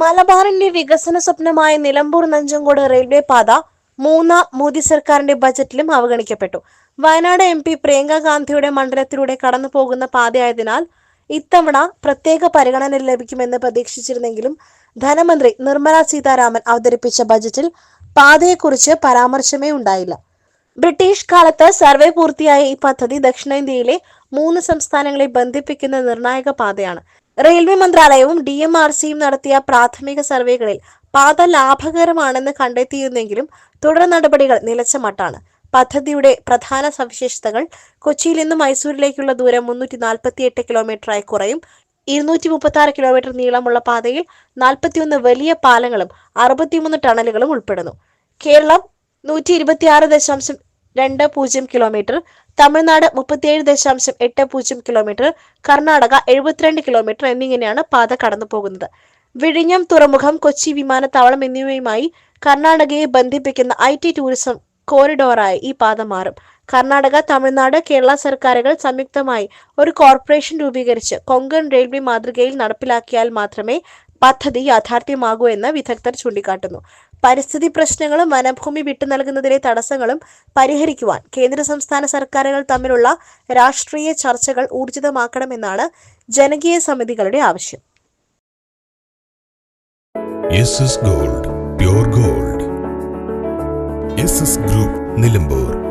മലബാറിന്റെ വികസന സ്വപ്നമായ നിലമ്പൂർ നഞ്ചങ്കോട് റെയിൽവേ പാത മൂന്ന മോദി സർക്കാരിന്റെ ബജറ്റിലും അവഗണിക്കപ്പെട്ടു. വയനാട് എം പി പ്രിയങ്ക ഗാന്ധിയുടെ മണ്ഡലത്തിലൂടെ കടന്നു പോകുന്ന പാതയായതിനാൽ ഇത്തവണ പ്രത്യേക പരിഗണന ലഭിക്കുമെന്ന് പ്രതീക്ഷിച്ചിരുന്നെങ്കിലും ധനമന്ത്രി നിർമ്മല സീതാരാമൻ അവതരിപ്പിച്ച ബജറ്റിൽ പാതയെക്കുറിച്ച് പരാമർശമേ ഉണ്ടായില്ല. ബ്രിട്ടീഷ് കാലത്ത് സർവേ പൂർത്തിയായ ഈ പദ്ധതി ദക്ഷിണേന്ത്യയിലെ മൂന്ന് സംസ്ഥാനങ്ങളെ ബന്ധിപ്പിക്കുന്ന നിർണായക പാതയാണ്. റെയിൽവേ മന്ത്രാലയവും ഡി എം ആർ സിയും നടത്തിയ പ്രാഥമിക സർവേകളിൽ പാത ലാഭകരമാണെന്ന് കണ്ടെത്തിയിരുന്നെങ്കിലും തുടർ നടപടികൾ നിലച്ച മട്ടാണ്. പദ്ധതിയുടെ പ്രധാന സവിശേഷതകൾ കൊച്ചിയിൽ നിന്ന് മൈസൂരിലേക്കുള്ള ദൂരം മുന്നൂറ്റി നാൽപ്പത്തി എട്ട് കിലോമീറ്ററായി കുറയും. ഇരുന്നൂറ്റി മുപ്പത്തി ആറ് കിലോമീറ്റർ നീളമുള്ള പാതയിൽ നാൽപ്പത്തിയൊന്ന് വലിയ പാലങ്ങളും അറുപത്തിമൂന്ന് ടണലുകളും ഉൾപ്പെടുന്നു. കേരളം നൂറ്റി ഇരുപത്തിയാറ് ദശാംശം രണ്ട് പൂജ്യം കിലോമീറ്റർ തമിഴ്നാട് മുപ്പത്തിയേഴ് ദശാംശം എട്ട് പൂജ്യം കിലോമീറ്റർ കർണാടക എഴുപത്തിരണ്ട് കിലോമീറ്റർ എന്നിങ്ങനെയാണ് പാത കടന്നു പോകുന്നത്. വിഴിഞ്ഞം തുറമുഖം കൊച്ചി വിമാനത്താവളം എന്നിവയുമായി കർണാടകയെ ബന്ധിപ്പിക്കുന്ന ഐ ടി ടൂറിസം കോറിഡോറായി ഈ പാത മാറും. കർണാടക തമിഴ്നാട് കേരള സർക്കാരുകൾ സംയുക്തമായി ഒരു കോർപ്പറേഷൻ രൂപീകരിച്ച് കൊങ്കൺ റെയിൽവേ മാതൃകയിൽ നടപ്പിലാക്കിയാൽ മാത്രമേ പദ്ധതി യാഥാർത്ഥ്യമാകൂ എന്ന് വിദഗ്ധർ ചൂണ്ടിക്കാട്ടുന്നു. പരിസ്ഥിതി പ്രശ്നങ്ങളും വനഭൂമി വിട്ടു നൽകുന്നതിലെ തടസ്സങ്ങളും പരിഹരിക്കുവാൻ കേന്ദ്ര സംസ്ഥാന സർക്കാരുകൾ തമ്മിലുള്ള രാഷ്ട്രീയ ചർച്ചകൾ ഊർജിതമാക്കണമെന്നാണ് ജനകീയ സമിതികളുടെ ആവശ്യം. Gold gold. ഗ്രൂപ്പ് നിലമ്പൂർ.